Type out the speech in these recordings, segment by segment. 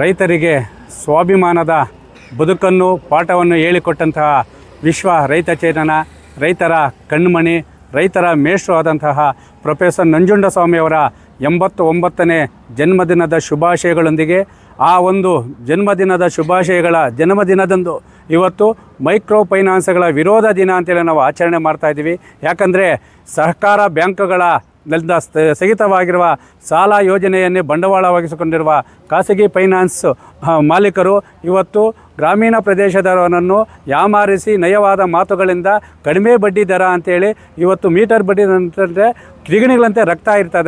ರೈತರಿಗೆ ಸ್ವಾಭಿಮಾನದ ಬದುಕನ್ನು, ಪಾಠವನ್ನು ಹೇಳಿಕೊಟ್ಟಂತಹ ವಿಶ್ವ ರೈತ ಚೇತನ, ರೈತರ ಕಣ್ಮಣಿ, ರೈತರ ಮೇಷ್ಟ್ರು ಆದಂತಹ ಪ್ರೊಫೆಸರ್ ನಂಜುಂಡಸ್ವಾಮಿಯವರ ಎಂಬತ್ತು ಒಂಬತ್ತನೇ ಜನ್ಮದಿನದ ಶುಭಾಶಯಗಳೊಂದಿಗೆ, ಆ ಒಂದು ಜನ್ಮದಿನದ ಶುಭಾಶಯಗಳ ಜನ್ಮದಿನದಂದು ಇವತ್ತು ಮೈಕ್ರೋ ಫೈನಾನ್ಸ್ಗಳ ವಿರೋಧ ದಿನ ಅಂತೇಳಿ ನಾವು ಆಚರಣೆ ಮಾಡ್ತಾ ಇದ್ದೀವಿ. ಯಾಕಂದರೆ ಸಹಕಾರ ಬ್ಯಾಂಕ್ಗಳ ಸ್ಥಗಿತವಾಗಿರುವ ಸಾಲ ಯೋಜನೆಯನ್ನೇ ಬಂಡವಾಳವಾಗಿಸಿಕೊಂಡಿರುವ ಖಾಸಗಿ ಫೈನಾನ್ಸ್ ಮಾಲೀಕರು ಇವತ್ತು ಗ್ರಾಮೀಣ ಪ್ರದೇಶದವರನ್ನು ಯಾಮಾರಿಸಿ ನಯವಾದ ಮಾತುಗಳಿಂದ ಕಡಿಮೆ ಬಡ್ಡಿ ದರ ಅಂತೇಳಿ ಇವತ್ತು ಮೀಟರ್ ಬಡ್ಡಿ ಅಂತಂದರೆ ಕಿಡಿಗಣಿಗಳಂತೆ ರಕ್ತ ಇರ್ತಾ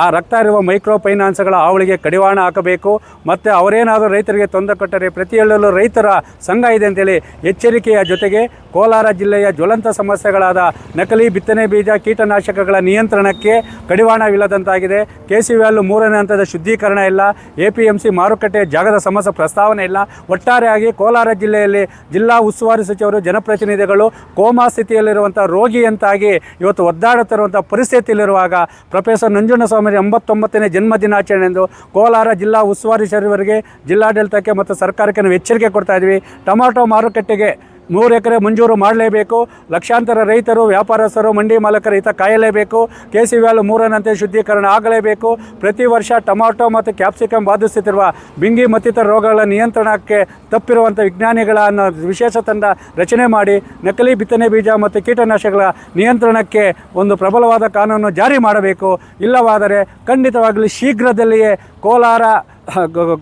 ಆ ರಕ್ತ ಇರುವ ಮೈಕ್ರೋ ಫೈನಾನ್ಸ್ಗಳ ಅವಳಿಗೆ ಕಡಿವಾಣ ಹಾಕಬೇಕು. ಮತ್ತು ಅವರೇನಾದರೂ ರೈತರಿಗೆ ತೊಂದರೆ ಕೊಟ್ಟರೆ ಪ್ರತಿಯೊಳ್ಳಲ್ಲೂ ರೈತರ ಸಂಘ ಇದೆ ಅಂತೇಳಿ ಎಚ್ಚರಿಕೆಯ ಜೊತೆಗೆ ಕೋಲಾರ ಜಿಲ್ಲೆಯ ಜ್ವಲಂತ ಸಮಸ್ಯೆಗಳಾದ ನಕಲಿ ಬಿತ್ತನೆ ಬೀಜ, ಕೀಟನಾಶಕಗಳ ನಿಯಂತ್ರಣಕ್ಕೆ ಕಡಿವಾಣವಿಲ್ಲದಂತಾಗಿದೆ. ಕೆ ಸಿ ವ್ಯಾಲ್ಯೂ ಮೂರನೇ ಹಂತದ ಶುದ್ಧೀಕರಣ ಇಲ್ಲ. ಎ ಪಿ ಎಂ ಸಿ ಮಾರುಕಟ್ಟೆ ಜಾಗದ ಸಮಸ್ಯೆ ಪ್ರಸ್ತಾವನೆ ಇಲ್ಲ. ಒಟ್ಟಾರೆಯಾಗಿ ಕೋಲಾರ ಜಿಲ್ಲೆಯಲ್ಲಿ ಜಿಲ್ಲಾ ಉಸ್ತುವಾರಿ ಸಚಿವರು, ಜನಪ್ರತಿನಿಧಿಗಳು ಕೋಮಾ ಸ್ಥಿತಿಯಲ್ಲಿರುವಂಥ ರೋಗಿಯಂತಾಗಿ ಇವತ್ತು ಒದ್ದಾಡುತ್ತಿರುವಂಥ ಪರಿಸ್ಥಿತಿಯಲ್ಲಿರುವಾಗ ಪ್ರೊಫೆಸರ್ ನಂಜುಂಡಸ್ವಾಮಿ ಎಂಬತ್ತೊಂಬತ್ತನೇ ಜನ್ಮ ದಿನಾಚರಣೆಯಂದು ಕೋಲಾರ ಜಿಲ್ಲಾ ಉಸ್ತುವಾರಿ ಸಚಿವರಿಗೆ, ಜಿಲ್ಲಾಡಳಿತಕ್ಕೆ ಮತ್ತು ಸರ್ಕಾರಕ್ಕೆ ನಾವು ಎಚ್ಚರಿಕೆ ಕೊಡ್ತಾಯಿದ್ವಿ ಟೊಮಾಟೊ ಮಾರುಕಟ್ಟೆಗೆ ಮೂರು ಎಕರೆ ಮಂಜೂರು ಮಾಡಲೇಬೇಕು. ಲಕ್ಷಾಂತರ ರೈತರು, ವ್ಯಾಪಾರಸ್ಥರು, ಮಂಡಿ ಮಾಲಕರ ಹಿತ ಕಾಯಲೇಬೇಕು. ಕೆ ಸಿ ವ್ಯಾಲು ಮೂರನಂತೆ ಶುದ್ಧೀಕರಣ ಆಗಲೇಬೇಕು. ಪ್ರತಿ ವರ್ಷ ಟೊಮಾಟೊ ಮತ್ತು ಕ್ಯಾಪ್ಸಿಕಮ್ ಬಾಧಿಸುತ್ತಿರುವ ಬಿಂಗಿ ಮತ್ತಿತರ ರೋಗಗಳ ನಿಯಂತ್ರಣಕ್ಕೆ ತಪ್ಪಿರುವಂಥ ವಿಜ್ಞಾನಿಗಳ ಅನ್ನೋ ವಿಶೇಷ ತಂಡ ರಚನೆ ಮಾಡಿ, ನಕಲಿ ಬಿತ್ತನೆ ಬೀಜ ಮತ್ತು ಕೀಟನಾಶಕಗಳ ನಿಯಂತ್ರಣಕ್ಕೆ ಒಂದು ಪ್ರಬಲವಾದ ಕಾನೂನು ಜಾರಿ ಮಾಡಬೇಕು. ಇಲ್ಲವಾದರೆ ಖಂಡಿತವಾಗಲಿ ಶೀಘ್ರದಲ್ಲಿಯೇ ಕೋಲಾರ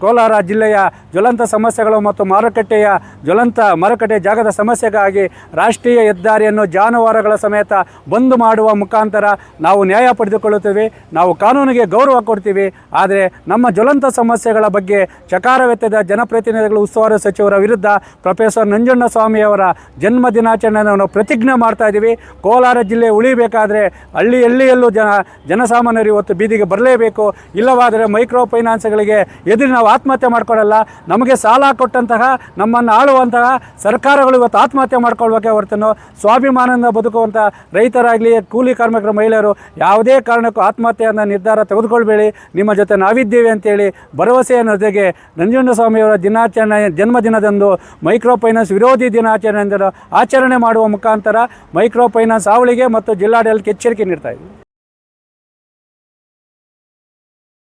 ಕೋಲಾರ ಜಿಲ್ಲೆಯ ಜ್ವಲಂತ ಸಮಸ್ಯೆಗಳು ಮತ್ತು ಮಾರುಕಟ್ಟೆಯ ಜ್ವಲಂತ ಮಾರುಕಟ್ಟೆ ಜಾಗದ ಸಮಸ್ಯೆಗಾಗಿ ರಾಷ್ಟ್ರೀಯ ಹೆದ್ದಾರಿಯನ್ನು ಜಾನುವಾರುಗಳ ಸಮೇತ ಬಂದ್ ಮಾಡುವ ಮುಖಾಂತರ ನಾವು ನ್ಯಾಯ ಪಡೆದುಕೊಳ್ಳುತ್ತೇವೆ. ನಾವು ಕಾನೂನಿಗೆ ಗೌರವ ಕೊಡ್ತೀವಿ. ಆದರೆ ನಮ್ಮ ಜ್ವಲಂತ ಸಮಸ್ಯೆಗಳ ಬಗ್ಗೆ ಚಕಾರವೆತ್ತದ ಜನಪ್ರತಿನಿಧಿಗಳು, ಉಸ್ತುವಾರಿ ಸಚಿವರ ವಿರುದ್ಧ ಪ್ರೊಫೆಸರ್ ನಂಜುಂಡಸ್ವಾಮಿಯವರ ಜನ್ಮ ದಿನಾಚರಣೆಯನ್ನು ನಾವು ಪ್ರತಿಜ್ಞೆ ಮಾಡ್ತಾ ಇದ್ದೀವಿ. ಕೋಲಾರ ಜಿಲ್ಲೆ ಉಳಿಬೇಕಾದರೆ ಹಳ್ಳಿ ಹಳ್ಳಿಯಲ್ಲೂ ಜನ, ಜನಸಾಮಾನ್ಯರು ಇವತ್ತು ಬೀದಿಗೆ ಬರಲೇಬೇಕು. ಇಲ್ಲವಾದರೆ ಮೈಕ್ರೋ ಫೈನಾನ್ಸ್ಗಳಿಗೆ ಎದುರು ನಾವು ಆತ್ಮಹತ್ಯೆ ಮಾಡ್ಕೊಳ್ಳಲ್ಲ, ನಮಗೆ ಸಾಲ ಕೊಟ್ಟಂತಹ, ನಮ್ಮನ್ನು ಆಳುವಂತಹ ಸರ್ಕಾರಗಳು ಇವತ್ತು ಆತ್ಮಹತ್ಯೆ ಮಾಡ್ಕೊಳ್ಬೇಕೆ ಹೊರತನ್ನು ಸ್ವಾಭಿಮಾನದಿಂದ ಬದುಕುವಂಥ ರೈತರಾಗಲಿ, ಕೂಲಿ ಕಾರ್ಮಿಕರ, ಮಹಿಳೆಯರು ಯಾವುದೇ ಕಾರಣಕ್ಕೂ ಆತ್ಮಹತ್ಯೆಯನ್ನು ನಿರ್ಧಾರ ತೆಗೆದುಕೊಳ್ಬೇಡಿ. ನಿಮ್ಮ ಜೊತೆ ನಾವಿದ್ದೇವೆ ಅಂತೇಳಿ ಭರವಸೆಯ ಜೊತೆಗೆ ನಂಜುಂಡಸ್ವಾಮಿಯವರ ದಿನಾಚರಣೆ, ಜನ್ಮದಿನದಂದು ಮೈಕ್ರೋ ಫೈನಾನ್ಸ್ ವಿರೋಧಿ ದಿನಾಚರಣೆ ಆಚರಣೆ ಮಾಡುವ ಮುಖಾಂತರ ಮೈಕ್ರೋ ಫೈನಾನ್ಸ್ ಅವಳಿಗೆ ಮತ್ತು ಜಿಲ್ಲಾಡಳಿತಕ್ಕೆ ಎಚ್ಚರಿಕೆ ನೀಡ್ತಾ ಇದ್ದೀವಿ.